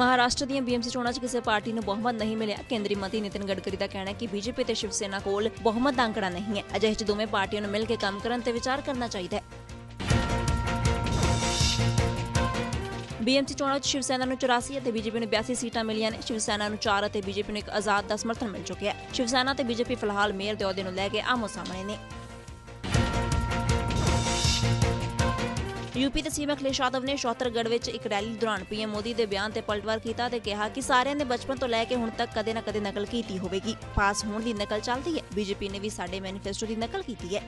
ਮਹਾਰਾਸ਼ਟਰ ਦੀਆਂ ਬੀਐਮਸੀ ਚੋਣਾਂ 'ਚ ਕਿਸੇ ਪਾਰਟੀ ਨੂੰ ਬਹੁਮਤ ਨਹੀਂ ਮਿਲਿਆ। ਕੇਂਦਰੀ ਮੰਤਰੀ ਨਿਤਿਨ ਗਡਕਰੀ ਦਾ ਕਹਿਣਾ ਹੈ ਕਿ ਬੀਜੇਪੀ ਤੇ ਸ਼ਿਵ ਸੈਨਾ ਕੋਲ ਬਹੁਮਤ ਦਾ ਅੰਕੜਾ ਨਹੀਂ ਹੈ। ਅਜਿਹੇ 'ਚ ਦੋਵੇਂ ਪਾਰਟੀਆਂ ਨੂੰ ਮਿਲ ਕੇ ਕੰਮ ਕਰਨ ਤੇ ਵਿਚਾਰ ਕਰਨਾ ਚਾਹੀਦਾ ਹੈ। ਬੀਐਮਸੀ ਚੋਣਾਂ ਚ ਸ਼ਿਵ ਸੈਨਾ ਨੂੰ 84 ਅਤੇ ਬੀਜੇਪੀ ਨੂੰ 82 ਸੀਟਾਂ ਮਿਲੀਆਂ ਨੇ। ਸ਼ਿਵ ਸੈਨਾ ਨੂੰ 4 ਅਤੇ ਬੀਜੇਪੀ ਨੂੰ ਇੱਕ ਆਜ਼ਾਦ ਦਾ ਸਮਰਥਨ ਮਿਲ ਚੁੱਕਿਆ ਹੈ। ਸ਼ਿਵ ਸੈਨਾ ਤੇ ਬੀਜੇਪੀ ਫਿਲਹਾਲ ਮੇਅਰ ਦੇ ਅਹੁਦੇ ਨੂੰ ਲੈ ਕੇ ਆਮੋ ਸਾਹਮਣੇ ਨੇ। ਯੂਪੀ ਦੇ ਸੀਮਾ ਅਖਿਲੇਸ਼ ਯਾਦਵ ਨੇ ਸ਼ੌਤਰਗੜ ਵਿੱਚ ਇੱਕ ਰੈਲੀ ਦੌਰਾਨ ਪੀਐਮ ਮੋਦੀ ਦੇ ਬਿਆਨ ਤੇ ਪਲਟਵਾਰ ਕੀਤਾ ਤੇ ਕਿਹਾ ਕਿ ਸਾਰਿਆਂ ਨੇ ਬਚਪਨ ਤੋਂ ਲੈ ਕੇ ਹੁਣ ਤੱਕ ਕਦੇ ਨਾ ਕਦੇ ਨਕਲ ਕੀਤੀ ਹੋਵੇਗੀ। ਪਾਸ ਹੋਣ ਦੀ ਨਕਲ ਚੱਲਦੀ ਹੈ। ਬੀਜੇਪੀ ਨੇ ਵੀ ਸਾਡੇ ਮੈਨੀਫੈਸਟੋ ਦੀ ਨਕਲ ਕੀਤੀ ਹੈ।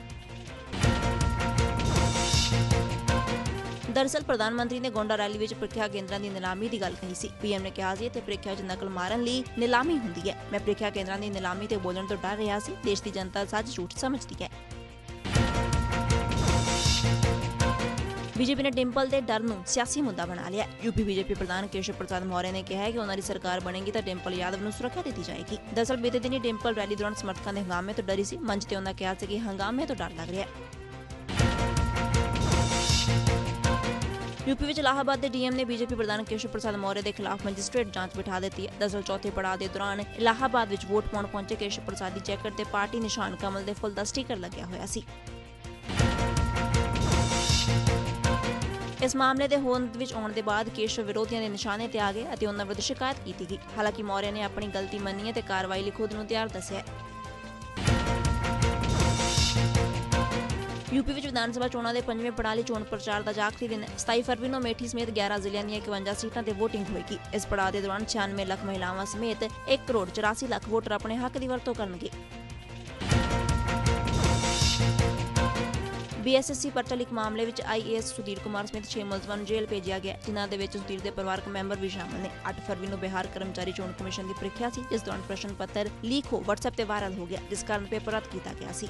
ਦਰਅਸਲ ਪ੍ਰਧਾਨ ਮੰਤਰੀ ਨੇ ਗੋਂਡਾ ਰੈਲੀ ਵਿੱਚ ਪ੍ਰੀਖਿਆ ਕੇਂਦਰਾਂ ਦੀ ਨਿਲਾਮੀ ਦੀ ਗੱਲ ਕਹੀ ਸੀ। ਪੀਐਮ ਨੇ ਕਿਹਾ ਸੀ ਤੇ ਪ੍ਰੀਖਿਆ 'ਚ ਨਕਲ ਮਾਰਨ ਲਈ ਨਿਲਾਮੀ ਹੁੰਦੀ ਹੈ। ਮੈਂ ਪ੍ਰੀਖਿਆ ਕੇਂਦਰਾਂ ਦੀ ਨਿਲਾਮੀ ਤੇ ਬੋਲਣ ਤੋਂ ਡਰ ਰਿਹਾ ਸੀ। ਦੇਸ਼ ਦੀ ਜਨਤਾ ਸੱਚ ਝੂਠ ਸਮਝਦੀ ਹੈ। ਬੀਜੇਪੀ ਨੇ ਡਿੰਪਲ ਦੇ ਡਰ ਨੂੰ ਸਿਆਸੀ ਮੁੱਦਾ ਬਣਾ ਲਿਆ। ਯੂਪੀ ਬੀਜੇਪੀ ਪ੍ਰਧਾਨ ਕੇਸ਼ਵ ਪ੍ਰਸਾਦ ਮੌਰੇ ਨੇ ਕਿਹਾ ਹੈ ਕਿ ਉਹਨਾਂ ਦੀ ਸਰਕਾਰ ਬਣੇਗੀ ਤਾਂ ਡਿੰਪਲ ਯਾਦਵ ਨੂੰ ਸੁਰੱਖਿਆ ਦਿੱਤੀ ਜਾਏਗੀ। ਦਰਸਲ ਬੀਤੇ ਦਿਨੀ ਡਿੰਪਲ ਰੈਲੀ ਦੌਰਾਨ ਸਮਰਥਕਾਂ ਦੇ ਹੰਗਾਮੇ ਤੋਂ ਡਰੀ ਸੀ। ਮੰਚ ਤੇ ਉਹਨਾਂ ਕਿਹਾ ਸੀ ਕਿ ਹੰਗਾਮੇ ਤੋਂ ਡਰ ਲੱਗ ਰਿਹਾ ਹੈ। ਯੂਪੀ ਵਿੱਚ ਇਲਾਹਾਬਾਦ ਦੇ ਡੀਐਮ ਨੇ ਬੀਜੇਪੀ ਪ੍ਰਧਾਨ ਕੇਸ਼ਵ ਪ੍ਰਸਾਦ ਮੌਰੇ ਦੇ ਖਿਲਾਫ ਮੈਜਿਸਟ੍ਰੇਟ ਜਾਂਚ ਬਿਠਾ ਦਿੱਤੀ ਦਰਸਲ ਚੌਥੇ ਪੜਾਅ ਦੇ ਦੌਰਾਨ ਇਲਾਹਾਬਾਦ ਵਿੱਚ ਵੋਟ ਪਾਉਣ ਪਹੁੰਚੇ ਕੇਸ਼ਵ ਪ੍ਰਸਾਦ ਦੀ ਜੈਕਟ ਤੇ ਪਾਰਟੀ ਨਿਸ਼ਾਨ ਕਮਲ ਦੇ ਫੁੱਲ ਦਾ ਸਟicker ਲੱਗਿਆ ਹੋਇਆ ਸੀ। ਇਸ ਮਾਮਲੇ ਦੇ ਹੋਂਦ ਵਿੱਚ ਆਉਣ ਦੇ ਬਾਅਦ ਕੇਸ਼ਵ ਵਿਰੋਧੀਆਂ ਦੇ ਨਿਸ਼ਾਨੇ ਤੇ ਆ ਗਏ ਅਤੇ ਉਹਨਾਂ ਵਿਰੁੱਧ ਸ਼ਿਕਾਇਤ ਕੀਤੀ ਗਈ। ਹਾਲਾਂਕਿ ਮੌर्य ਨੇ ਆਪਣੀ ਗਲਤੀ ਮੰਨੀ ਅਤੇ ਕਾਰਵਾਈ ਲਈ ਖੁਦ ਨੂੰ ਤਿਆਰ ਦੱਸਿਆ ਯੂਪੀ ਵਿੱਚ ਵਿਧਾਨ ਸਭਾ ਚੋਣਾਂ ਦੇ ਪੰਜਵੇਂ ਪੜਾਅ ਲਈ ਚੋਣ ਪ੍ਰਚਾਰ ਦਾ ਆਖਰੀ ਦਿਨ। ਹੈ 27 ਫਰਵਰੀ ਨੂੰ ਮੇਠੀ ਸਮੇਤ 11 ਜ਼ਿਲ੍ਹਿਆਂ ਦੀਆਂ 51 ਸੀਟਾਂ ਤੇ VOTING ਹੋਏਗੀ। ਇਸ ਪੜਾਅ ਦੇ ਦੌਰਾਨ 96 ਲੱਖ ਮਹਿਲਾਵਾਂ ਸਮੇਤ 1 ਕਰੋੜ 84 ਲੱਖ ਵੋਟਰ ਆਪਣੇ ਹੱਕ ਦੀ ਵਰਤੋਂ ਕਰਨਗੇ। ਬੀਐਸਐਸਸੀ ਪਰਚਾ ਲੀਕ ਮਾਮਲੇ ਵਿੱਚ ਆਈਏਐਸ ਸੁਧੀਰ ਕੁਮਾਰ ਸਮੇਤ 6 ਮੁਲਜ਼ਮਾਂ ਨੂੰ ਜੇਲ੍ਹ ਭੇਜਿਆ ਗਿਆ। ਜਿਨ੍ਹਾਂ ਦੇ ਵਿੱਚ ਸੁਧੀਰ ਦੇ ਪਰਿਵਾਰਕ ਮੈਂਬਰ ਵੀ ਸ਼ਾਮਲ ਨੇ। 8 ਫਰਵਰੀ ਨੂੰ ਬਿਹਾਰ ਕਰਮਚਾਰੀ ਚੋਣ ਕਮਿਸ਼ਨ ਦੀ ਪ੍ਰੀਖਿਆ ਸੀ, ਜਿਸ ਦੌਰਾਨ ਪ੍ਰਸ਼ਨ ਪੱਤਰ ਲੀਕ ਹੋ WhatsApp ਤੇ ਵਾਇਰਲ ਹੋ ਗਿਆ, ਜਿਸ ਕਾਰਨ ਪੇਪਰ ਰੱਦ ਕੀਤਾ ਗਿਆ ਸੀ।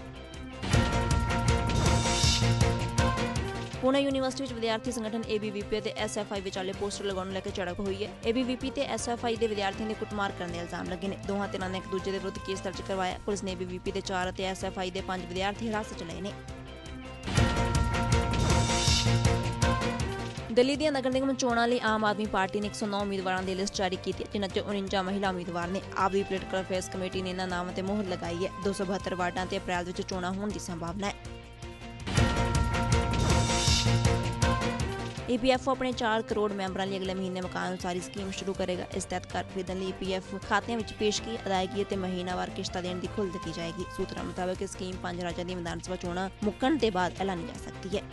ਪੁਣੇ ਯੂਨੀਵਰਸਿਟੀ ਵਿੱਚ ਵਿਦਿਆਰਥੀ ਸੰਗਠਨ ABVP ਅਤੇ SFI ਵਿਚਾਲੇ ਪੋਸਟਰ ਲਗਾਉਣ ਲੈ ਕੇ ਝੜਪ ਹੋਈ ਹੈ। ABVP ਤੇ SFI ਦੇ ਵਿਦਿਆਰਥੀਆਂ ਦੇ ਕੁੱਟਮਾਰ ਕਰਨ ਦੇ ਇਲਜ਼ਾਮ ਲੱਗੇ ਨੇ। ਦੋਹਾਂ ਧਿਰਾਂ ਨੇ ਇੱਕ ਦੂਜੇ ਦੇ ਵਿਰੁੱਧ ਕੇਸ ਦਰਜ ਕਰਵਾਇਆ। ਪੁਲਿਸ ਨੇ ABVP ਦੇ 4 ਅਤੇ SFI ਦੇ 5 ਵਿਦਿਆਰਥੀ ਹਿਰਾਸਤ 'ਚ ਲਏ ਨੇ। ਦਿੱਲੀ ਦੀਆਂ ਨਗਰ ਨਿਗਮ ਚੋਣਾਂ ਲਈ ਆਮ ਆਦਮੀ ਪਾਰਟੀ ਨੇ 109 ਉਮੀਦਵਾਰਾਂ ਦੀ ਲਿਸਟ ਜਾਰੀ ਕੀਤੀ ਹੈ, ਜਿਨ੍ਹਾਂ 'ਚ 49 ਮਹਿਲਾ ਉਮੀਦਵਾਰ ਨੇ। ਆਪ ਦੀ ਪੋਲੀਟੀਕਲ ਅਫੇਅਰਸ ਕਮੇਟੀ ਨੇ ਇਹਨਾਂ ਨਾਵਾਂ ਤੇ ਮੋਹਰ ਲਗਾਈ ਹੈ। 272 ਵਾਰਡਾਂ ਤੇ ਅਪ੍ਰੈਲ ਵਿੱਚ ਚੋਣਾਂ ਹੋਣ ਦੀ ਸੰਭਾਵਨਾ ਹੈ। ਈਪੀਐਫ ਆਪਣੇ 4 ਕਰੋੜ ਮੈਂਬਰਾਂ ਲਈ ਅਗਲੇ ਮਹੀਨੇ ਮਕਾਨ ਉਸਾਰੀ ਸਕੀਮ ਸ਼ੁਰੂ ਕਰੇਗਾ। ਇਸ ਤਹਿਤ ਘਰ ਖਰੀਦਣ ਲਈ ਈਪੀਐਫ ਖਾਤਿਆਂ ਵਿੱਚ ਪੇਸ਼ਗੀ, ਅਦਾਇਗੀ ਅਤੇ ਮਹੀਨਾਵਾਰ ਕਿਸ਼ਤਾਂ ਦੇਣ ਦੀ ਖੁੱਲ੍ਹ ਦਿੱਤੀ ਜਾਏਗੀ। ਸੂਤਰਾਂ ਮੁਤਾਬਕ ਇਹ ਸਕੀਮ ਪੰਜ ਰਾਜਾਂ ਦੀ ਵਿਧਾਨ ਸਭਾ ਚੋਣਾਂ ਮੁੱਕਣ ਦੇ ਬਾਅਦ ਐਲਾਨੀ ਜਾ ਸਕਦੀ ਹੈ।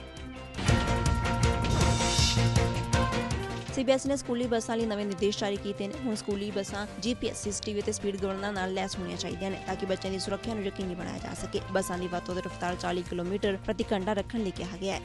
ਸੀਬੀਐਸ ਨੇ ਸਕੂਲੀ ਬੱਸਾਂ ਲਈ ਨਵੇਂ ਨਿਰਦੇਸ਼ ਜਾਰੀ ਕੀਤੇ ਨੇ। ਹੁਣ ਸਕੂਲੀ ਬੱਸਾਂ ਜੀਪੀਐਸ ਸੀਸੀਟੀਵੀ ਅਤੇ ਸਪੀਡ ਗਣਨਾ ਨਾਲ ਲੈਸ ਹੋਣੀਆਂ ਚਾਹੀਦੀਆਂ ਨੇ ਤਾਂ ਕਿ ਬੱਚਿਆਂ ਦੀ ਸੁਰੱਖਿਆ ਨੂੰ ਯਕੀਨੀ ਬਣਾਇਆ ਜਾ ਸਕੇ। ਬੱਸਾਂ ਦੀ ਵੱਧ ਤੋਂ ਵੱਧ ਰਫ਼ਤਾਰ 40 ਕਿਲੋਮੀਟਰ ਪ੍ਰਤੀ ਘੰਟਾ ਰੱਖਣ ਲਈ ਕਿਹਾ ਗਿਆ ਹੈ।